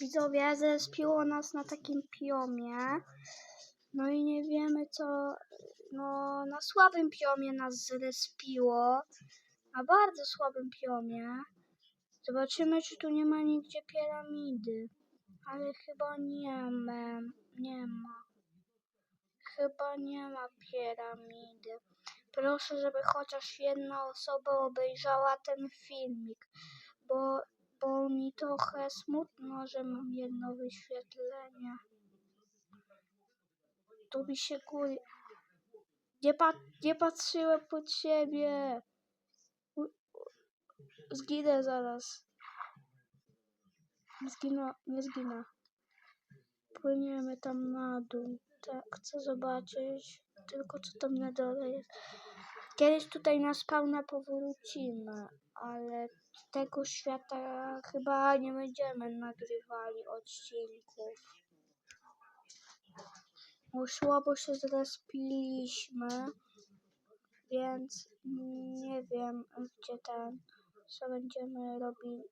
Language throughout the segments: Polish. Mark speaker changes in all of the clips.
Speaker 1: Widzowie, zespiło nas na takim piomie. No i nie wiemy co. No, na słabym piomie nas zrespiło. Na bardzo słabym piomie. Zobaczymy, czy tu nie ma nigdzie piramidy. Ale chyba nie ma. Nie ma. Chyba nie ma piramidy. Proszę, żeby chociaż jedna osoba obejrzała ten filmik, bo, bo mi trochę smutno, że mam jedno wyświetlenie. Tu mi się góry. Nie, pa nie patrzyłem pod siebie. Zginę zaraz. Zginę, nie zginę. Płyniemy tam na dół. Tak, chcę zobaczyć tylko co tam na dole jest. Kiedyś tutaj na spawna powrócimy, ale tego świata chyba nie będziemy nagrywali odcinków. Bo słabo się zrespiliśmy, więc nie wiem gdzie ten, co będziemy robili.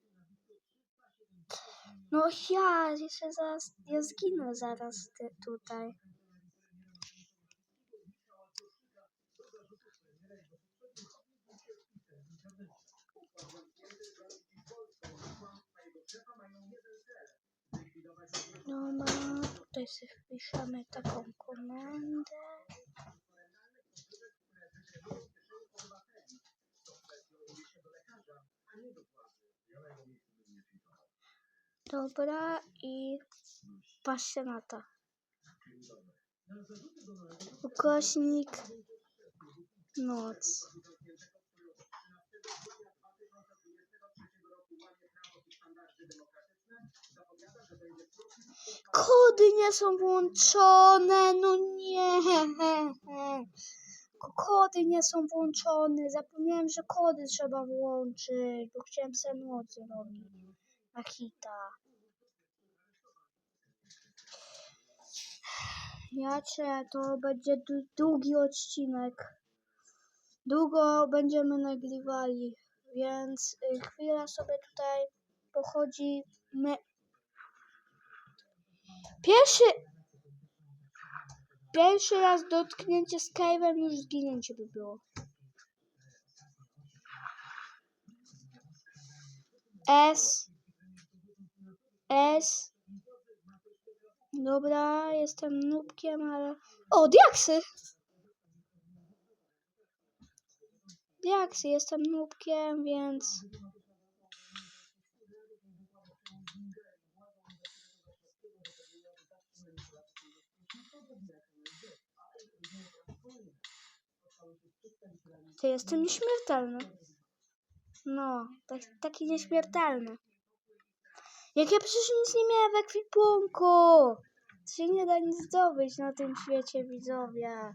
Speaker 1: No ja, jeszcze zaraz, ja zginę zaraz tutaj. Dobra, tutaj sobie wpiszemy taką komendę. Dobra i patrzcie na to. Ukośnik noc. Kody nie są włączone, no nie. Kody nie są włączone. Zapomniałem, że kody trzeba włączyć, bo chciałem sobie noc zrobić na hita. Jacie, to będzie dłu- długi odcinek. Długo będziemy nagrywali, więc y, chwilę sobie tutaj pochodzimy. Pierwszy, pierwszy raz dotknięcie Skype'em już zginięcie by było. S. S. Dobra, jestem nubkiem, ale... O, diaksy! Diaksy, jestem nubkiem, więc... Ty jestem nieśmiertelny. No, tak, taki nieśmiertelny. Jak ja przecież nic nie miałem w ekwipunku. To się nie da nic zdobyć na tym świecie, widzowie.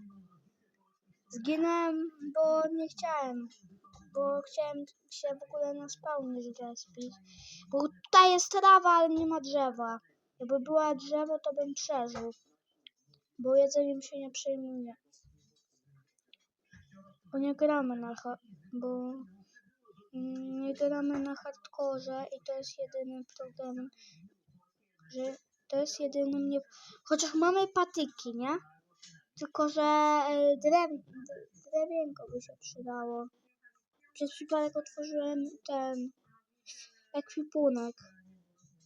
Speaker 1: Zginąłem, bo nie chciałem. Bo chciałem się w ogóle na spawnie zrespić. Bo tutaj jest trawa, ale nie ma drzewa. Jakby była drzewo, to bym przeżył. Bo jedzeniem się nie przejmuje. Bo nie gramy na bo nie gramy na hardkorze i to jest jedynym problemem, że to jest jedynym nie... Chociaż mamy patyki, nie? Tylko, że e, drew... drewienko by się przydało. Przez przypadek otworzyłem ten ekwipunek.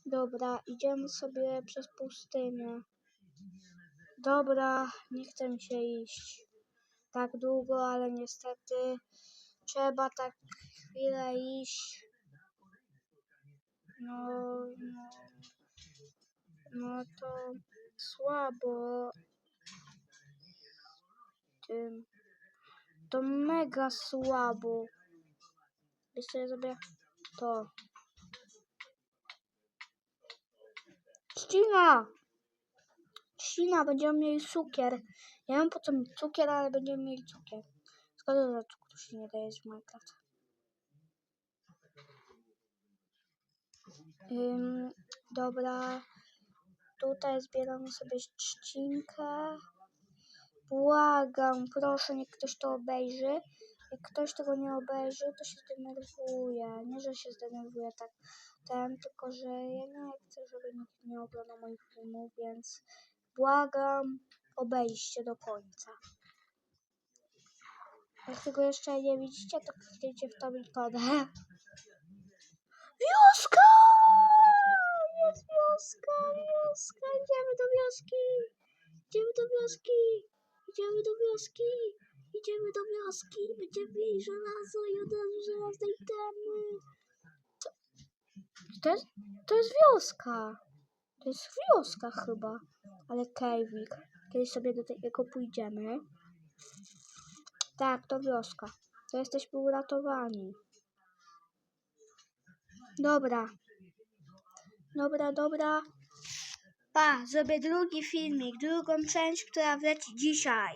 Speaker 1: Dobra, idziemy sobie przez pustynię. Dobra, nie chcę się iść tak długo, ale niestety trzeba tak chwilę iść. No, no, no to słabo. Tym. To mega słabo. Jeszcze ja zrobię to. Trzcina! Trzcina, będziemy mieli cukier. Nie wiem po co mi cukier, ale będziemy mieli cukier. Szkoda, że cukru się nie daje z Minecraft. Ym, dobra. Tutaj zbieramy sobie trzcinkę. Błagam, proszę, niech ktoś to obejrzy. jak ktoś tego nie obejrzy, to się zdenerwuje. Nie, że się zdenerwuje tak ten, tylko że ja nie chcę, żeby nikt nie oglądał moich filmów, więc błagam, obejście do końca. Jak tego jeszcze nie widzicie, to kliknijcie w tą ikonę. Wioska! Jest wioska, wioska, idziemy do wioski. Idziemy do wioski. Idziemy do wioski. Idziemy do wioski. Będziemy mieli żelazo i od razu żelazne itemy. To, to, jest, to jest wioska. To jest wioska chyba. Ale Kejwik. Kiedyś sobie do tego pójdziemy. Tak, to wioska. To jesteśmy uratowani. Dobra. Dobra, dobra. Pa, zrobię drugi filmik, drugą część, która wleci dzisiaj.